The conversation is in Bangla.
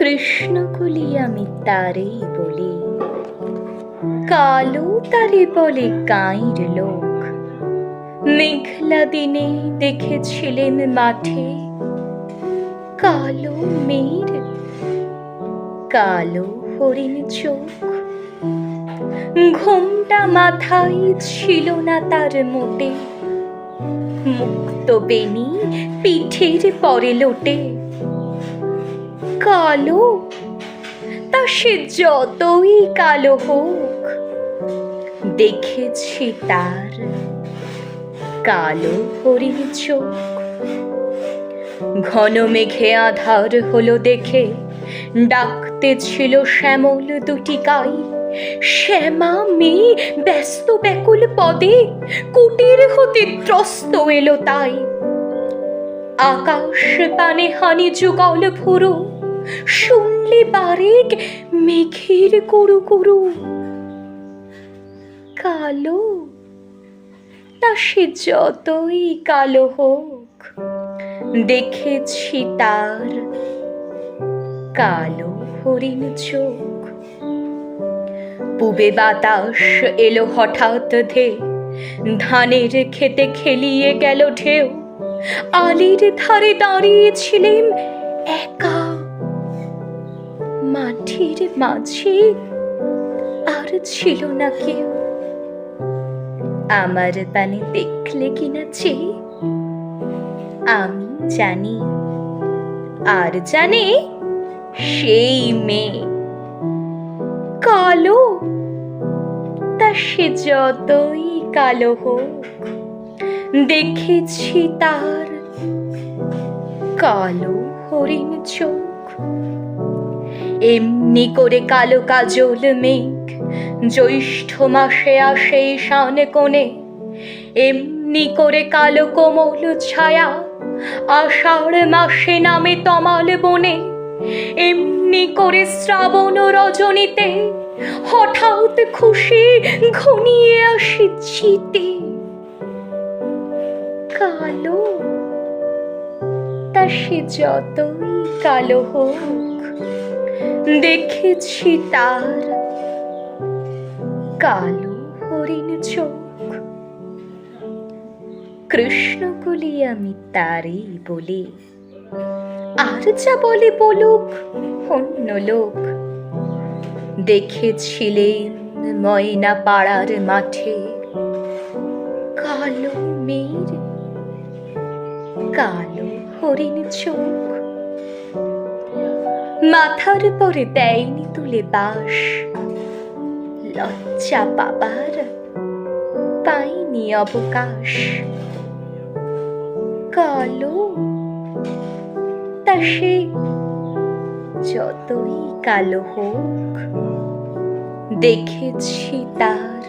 কৃষ্ণকলি আমি তারেই বলি। কালো তারে বলে কাঁইর লোক। মেঘলা দিনে দেখেছিলেন মাঠে। কালো মেয়ের কালো হরিণ চোখ। ঘুমটা মাথায় ছিল না তার মোটে। মুক্ত বেনি পিঠের পরে লোটে। কালো, তা সে যতই কালো হোক, দেখেছি তার কালো হরিণ চোখ ঘন মেঘে আধার হলো দেখে, ডাকতে ছিল শ্যামল দুটি গাই শ্যামা মেয়ে ব্যস্ত ব্যাকুল পদে, কুটির হতে ত্রস্ত এলো তাই। আকাশ পানে হানি যুগল ফুরু শুনলে বারেক মেঘের কুরু কুরু। কালো, তা সে যতই কালো হোক, দেখেছি তার কালো হরিণ চোখ। পুবে বাতাস এলো হঠাৎ ধে, ধানের খেতে খেলিয়ে গেল ঢেউ। আলির ধারে দাঁড়িয়েছিলেন একা মাটির মাঝে আর ছিল না কেউ। আমার পানে দেখলে কিনা চেয়ে আমি জানি, আর জানে সেই মেয়ে। কালো, তা সে যতই কালো হোক, দেখেছি তার কালো হরিণ চোখ। এমনি করে কালো কাজল মেঘ, জ্যৈষ্ঠ মাসে আসে শান কোণে। এমনি করে কালো কোমল ছায়া, আষাঢ় মাসে নামে তমাল বনে। এমনি করে শ্রাবণ রজনীতে, হঠাৎ খুশি ঘনিয়ে আসে চিতে কালো, তা সে যতই কালো হোক দেখেছি তার কালো হরিণ চোখ। কৃষ্ণকলি আমি তারই বলি। আর যা বলে বলুক, অন্য লোক। দেখেছিলেন ময়না পাড়ার মাঠে কালো মেয়ের কালো হরিণ চোখ। মাথার পরে দেয়নি তুলে বাস। লজ্জা পাবার পাইনি অবকাশ। কালো, তা সে যতই কালো হোক, দেখেছি তার